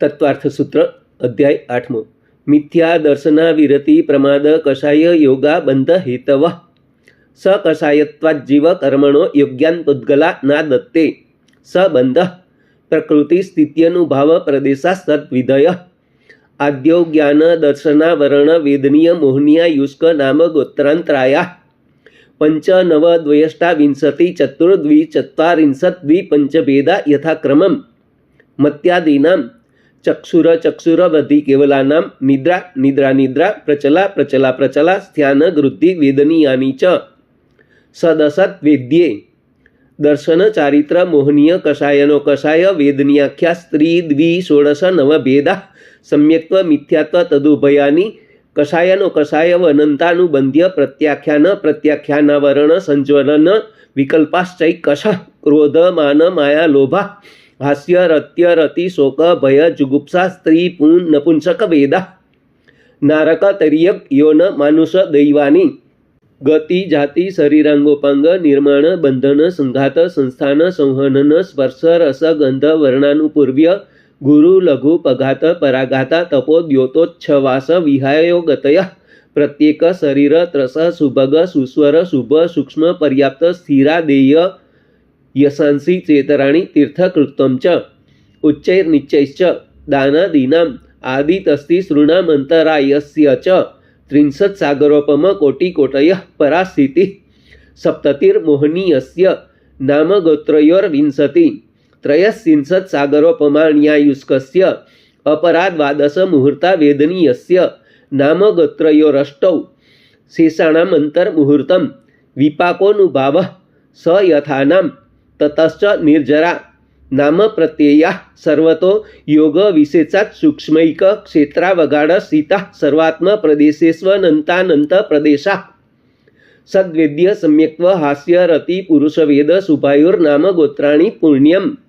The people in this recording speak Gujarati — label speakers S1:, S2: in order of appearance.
S1: તત્વાર્થ સૂત્ર અધ્યાય આઠમો મિથ્યા દર્શના વિરતિ પ્રમાદ કષાય યોગા બંધ હેતવ સ કષાયત્વાજીવ કર્મણો યોગ્યાન ઉદ્ગલા ના દત્તે સબંધ બંધ પ્રકૃતિ સ્થિત્યનુભાવ પ્રદેશા સદ્વિધય આદ્યો જ્ઞાન દર્શના વરણ વેદનીય મોહનીય યુષ્ક નામ ગોત્રાંતરાયા પંચ નવ દ્વયષ્ટાવિંશતિ ચતુર્દ્વિચત્વારિંશત દ્વિપંચભેદા યથાક્રમમ મત્યાદીનામ ચક્ષુર ચક્ષુરવધિ કેવલાનામ નિદ્રા નિદ્રા નિદ્રા, પ્રચલા પ્રચલા પ્રચલા, સ્થ્યાન ગૃદ્ધિ વેદનીયાની ચ. સદસત વેદ્યે. દર્શન, ચારિત્ર, મોહનીય કષાયનો કષાય વેદનીયાખ્યા, સ્ત્રી, દ્વિ, ષોડશ નવભેદા સમ્યક્ત્વ મિથ્યાત્વ, તદુભયાની કષાયનો કષાય અનંતાનુબંધ્ય, પ્રત્યાખ્યાન, પ્રત્યાખ્યાનાવરણ, સંજ્વલન વિકલ્પાશ્ચૈ કષ ક્રોધ, માન, માયા, લોભા હાસ્ય રત્ય રતિ શોક ભય જુગુપ્સા સ્ત્રી પૂન નપુંસક વેદા નારક તરિયક યોન માનુષ દૈવાની ગતિ જાતિ શરીરાંગોપાંગ નિર્માણ બંધન સંઘાત સંસ્થાન સંહનન સ્પર્શ રસ ગંધ વર્ણાનુપૂર્વ્ય ગુરુ લઘુ પઘાત પરાઘાતા તપો દ્યોતોચ્છવાસ વિહાયો ગતય પ્રત્યેક શરીર ત્રસ સુભગ સુસ્વર શુભ સૂક્ષ્મ પર્યાપ્ત સ્થિરાદેય યશાંસી ચેતરાણી તીર્થકૃતમ ચ ઉચ્ચૈર્નિચ્ચૈશ્ચ દાનાદીનામ આદિતસ્તિ શૃણામંતરાયસ્ય ચ ત્રિંશત સાગરોપમ કોટિકોટય પરાસ્થિતિ સપ્તતિર્મોહનીયસ્ય નામગોત્રયોર્વિંશતિ ગોત્રયોર્વિંશતિ ત્રયસ્ત્રિંશત સાગરોપમાણ્યાયુષ્કસ્ય અપરા દ્વાદશ મુહૂર્તા વેદનીયસ્ય નામગોત્રયોરષ્ટૌ શેષાણામંતર્મુહૂર્તમ વિપાકોનુભાવ સ યથાનામ ततश्च निर्जरा नामप्रत्यया सर्वतो योगविशेषात् सूक्ष्मैक क्षेत्रावगाड सीता सर्वात्म प्रदेशेस्व नंतानंत प्रदेशा। सद्वेद्य नाम गोत्राणि पुण्यम्।